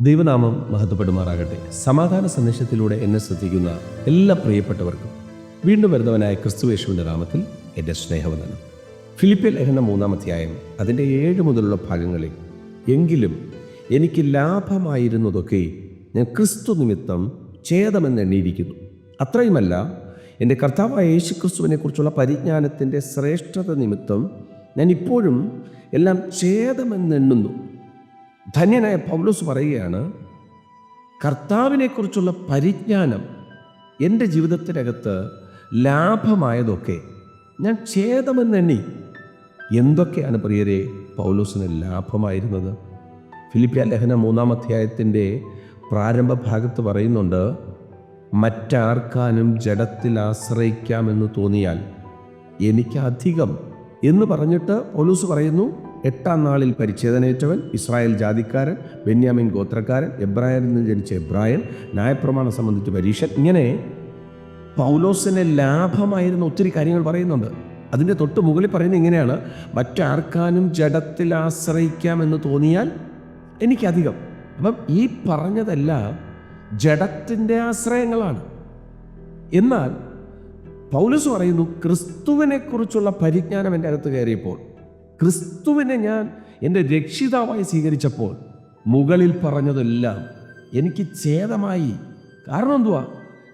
ദൈവനാമം മഹത്വപ്പെടുമാറാകട്ടെ. സമാധാന സന്ദേശത്തിലൂടെ എന്നെ ശ്രദ്ധിക്കുന്ന എല്ലാ പ്രിയപ്പെട്ടവർക്കും വീണ്ടും വരുന്നവനായ ക്രിസ്തുവേശുവിന്റെ നാമത്തിൽ എന്റെ സ്നേഹവന്ദനം. ഫിലിപ്പിയൽ ലേഖനം മൂന്നാം അധ്യായം അതിന്റെ ഏഴ് മുതലുള്ള ഭാഗങ്ങളിൽ എങ്കിലും എനിക്ക് ലാഭമായിരുന്നതൊക്കെ ഞാൻ ക്രിസ്തു നിമിത്തം ഛേദമെന്ന് എണ്ണിയിരിക്കുന്നു. അത്രയുമല്ല എന്റെ കർത്താവായ യേശു ക്രിസ്തുവിനെക്കുറിച്ചുള്ള പരിജ്ഞാനത്തിന്റെ ശ്രേഷ്ഠത നിമിത്തം ഞാൻ ഇപ്പോഴും എല്ലാം ഛേദമെന്നെണ്ണുന്നു ധന്യനായ പൗലോസ് പറയുകയാണ് കർത്താവിനെക്കുറിച്ചുള്ള പരിജ്ഞാനം എന്റെ ജീവിതത്തിനകത്ത് ലാഭമായതൊക്കെ ഞാൻ ഛേദമെന്നെണ്ണി. എന്തൊക്കെയാണ് പ്രിയരെ പൗലോസിന് ലാഭമായിരുന്നത്? ഫിലിപ്പിയ ലേഖന മൂന്നാം അധ്യായത്തിന്റെ പ്രാരംഭ ഭാഗത്ത് പറയുന്നുണ്ട് മറ്റാർക്കാനും ജഡത്തിൽ ആശ്രയിക്കാമെന്ന് തോന്നിയാൽ എനിക്കധികം എന്ന് പറഞ്ഞിട്ട് പൗലൂസ് പറയുന്നു എട്ടാം നാളിൽ പരിച്ഛേദനേറ്റവൻ ഇസ്രായേൽ ജാതിക്കാരൻ ബെന്യാമിൻ ഗോത്രക്കാരൻ എബ്രായൻ നിന്ന് ജനിച്ച എബ്രായൻ ന്യായപ്രമാണം സംബന്ധിച്ച് പരീക്ഷൻ. ഇങ്ങനെ പൗലോസിന് ലാഭമായിരുന്ന ഒത്തിരി കാര്യങ്ങൾ പറയുന്നുണ്ട്. അതിന്റെ തൊട്ട് മുകളിൽ പറയുന്നത് ഇങ്ങനെയാണ് മറ്റാർക്കാനും ജഡത്തിൽ ആശ്രയിക്കാമെന്ന് തോന്നിയാൽ എനിക്കധികം. അപ്പം ഈ പറഞ്ഞതെല്ലാം ജഡത്തിന്റെ ആശ്രയങ്ങളാണ്. എന്നാൽ പൗലസ് പറയുന്നു ക്രിസ്തുവിനെക്കുറിച്ചുള്ള പരിജ്ഞാനം എന്റെ അകത്ത് കയറിയപ്പോൾ ക്രിസ്തുവിനെ ഞാൻ എന്റെ രക്ഷിതാവായി സ്വീകരിച്ചപ്പോൾ മുകളിൽ പറഞ്ഞതെല്ലാം എനിക്ക് ഛേദമായി. കാരണം എന്തുവാ?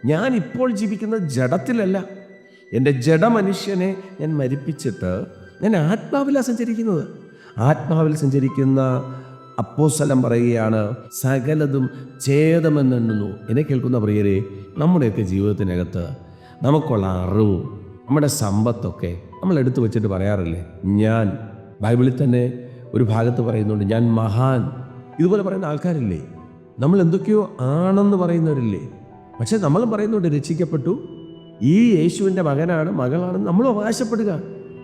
ഞാൻ ഇപ്പോൾ ജീവിക്കുന്ന ജഡത്തിലല്ല. എന്റെ ജഡമനുഷ്യനെ ഞാൻ മരിപ്പിച്ചിട്ട് ഞാൻ ആത്മാവില സഞ്ചരിക്കുന്നത്. ആത്മാവിൽ സഞ്ചരിക്കുന്ന അപ്പോസ്തലം പറയുകയാണ് സകലതും ഛേദമെന്നെണ്ണുന്നു. എന്നെ കേൾക്കുന്ന പ്രിയരെ നമ്മുടെയൊക്കെ ജീവിതത്തിനകത്ത് നമുക്കുള്ള അറിവും നമ്മുടെ സമ്പത്തൊക്കെ നമ്മൾ എടുത്തു വെച്ചിട്ട് പറയാറില്ലേ? ഞാൻ ബൈബിളിൽ തന്നെ ഒരു ഭാഗത്ത് പറയുന്നുണ്ട് ഞാൻ മഹാൻ. ഇതുപോലെ പറയുന്ന ആൾക്കാരില്ലേ? നമ്മൾ എന്തൊക്കെയോ ആണെന്ന് പറയുന്നവരില്ലേ? പക്ഷെ നമ്മൾ പറയുന്നുണ്ട് രക്ഷിക്കപ്പെട്ടു. ഈ യേശുവിന്റെ മകനാണ് മകളാണ് നമ്മൾ അവകാശപ്പെടുക.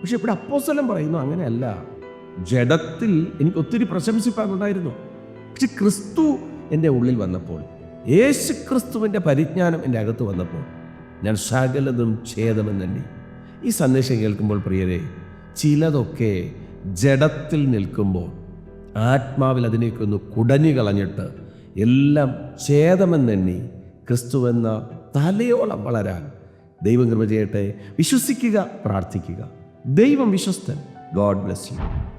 പക്ഷെ ഇവിടെ അപ്പോസ്തലൻ പറയുന്നു അങ്ങനെയല്ല. ജഡത്തിൽ എനിക്ക് ഒത്തിരി പ്രശംസിപ്പാനുണ്ടായിരുന്നു പക്ഷെ ക്രിസ്തു എന്റെ ഉള്ളിൽ വന്നപ്പോൾ യേശു ക്രിസ്തുവിന്റെ പരിജ്ഞാനം എന്റെ അകത്ത് വന്നപ്പോൾ ഞാൻ സകലതും ഛേദമെന്നല്ലേ ഈ സന്ദേശം കേൾക്കുമ്പോൾ പ്രിയരെ ചിലതൊക്കെ ജഡത്തിൽ നിൽക്കുമ്പോൾ ആത്മാവിൽ അതിനേക്ക് ഒന്ന് കുടഞ്ഞു കളഞ്ഞിട്ട് എല്ലാം ഛേദമെന്നെണ്ണി ക്രിസ്തുവെന്ന തലയോളം വളരാൻ ദൈവം കൃപ ചെയ്യട്ടെ. വിശ്വസിക്കുക പ്രാർത്ഥിക്കുക. ദൈവം വിശ്വസ്തൻ. God bless you.